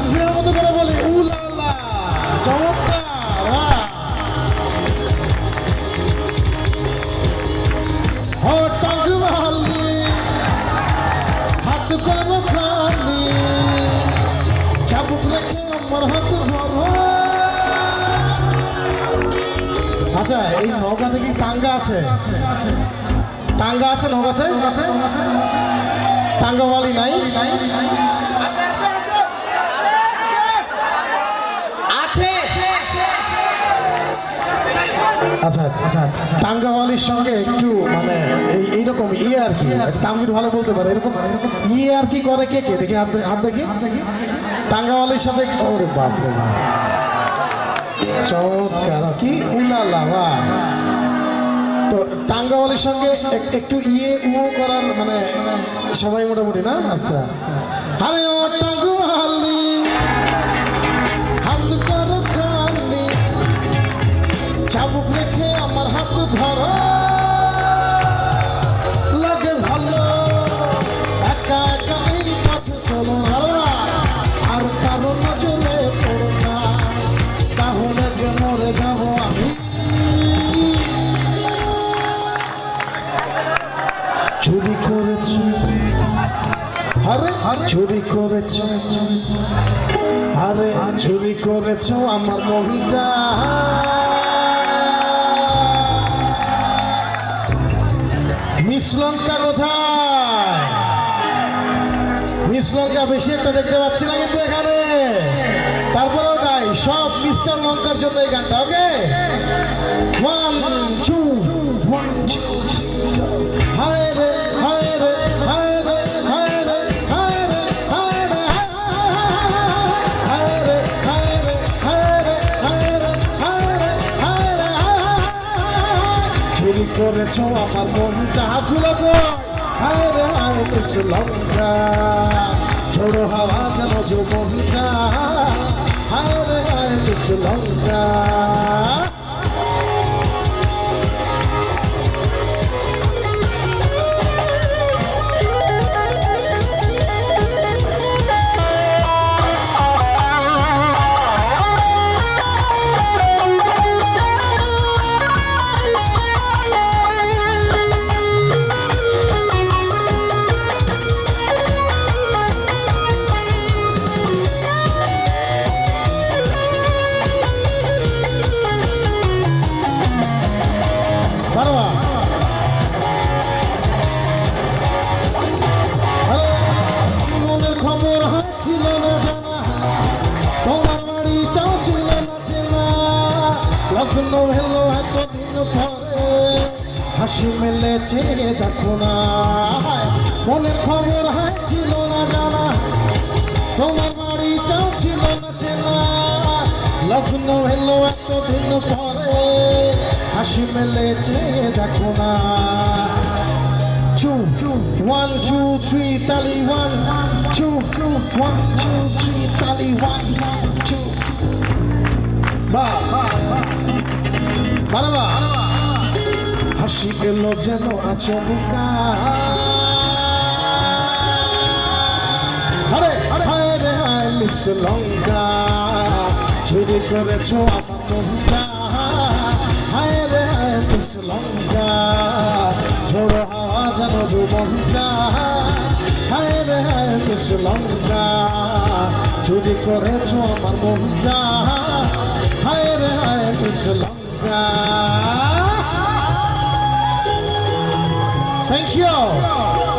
আজকের মতো করে বলি উলালা চমৎকার আচ্ছা এই নৌকাতে কি টাঙ্গা আছে? টাঙ্গা আছে নৌকাতে টাঙ্গাওয়ালি নাই? আচ্ছা আচ্ছা। টাঙ্গাওয়ালির সঙ্গে একটু মানে ইয়ে ইয়ে টাঙ্গাওয়ালির বাপ চমৎকার। কি তো টাঙ্গাওয়ালির সঙ্গে এক- একটু ইয়ে উ করার মানে সবাই মোটামুটি, না? আচ্ছা। আরে চাবুক রেখে আমার হাত ধরো। লাগে ভালো। একা একা এই পথে চলো। আরও কারও নজরে পড়ো না। তাহলে যে মরে যাব আমি। চুরি করেছ। আরে। চুরি করেছ। আরে, চুরি করেছ আমার মনটা। মিশ্রণটা কোথায়? মিশ্রণটা বেশি একটা দেখতে পাচ্ছি না কিন্তু এখানে। তারপরেও গাই সব মিস্টার লঙ্কার জন্য এই গানটা ওকে চুরি করেছ আমার মনটা গো হায় রে, হায় লঙ্কা। ছোড়ো হাওয়া যেন যৌবনটা হায় রে, হায় লঙ্কা। আরে, মনের খবর ছিল না জানা। তোমার বাড়িটাও ছিল না চেনা। লগ্ন হলো এতদিন পরে। হাসি মেলেছে দেখো না। মনের খবর ছিল না জানা। তোমার বাড়িটাও ছিল না চেনা। লগ্ন হলো এতদিন পরে। হাসি মেলেছে দেখো না two, one, two, three, tally one, two, one, two, three, tally one, two. বা বারবা হাসি গেল যেন আচমকা আরে হায় রে হায় মিস লঙ্কা চুরি করেছ আমার হায় মিস লঙ্কা ঝোড়ো হাওয়া যেন যুবনটা হায় রে হায় মিস লঙ্কা চুরি করেছ আমার মনটা হায় রে হায় মিস লঙ্কা থ্যাংক ইউ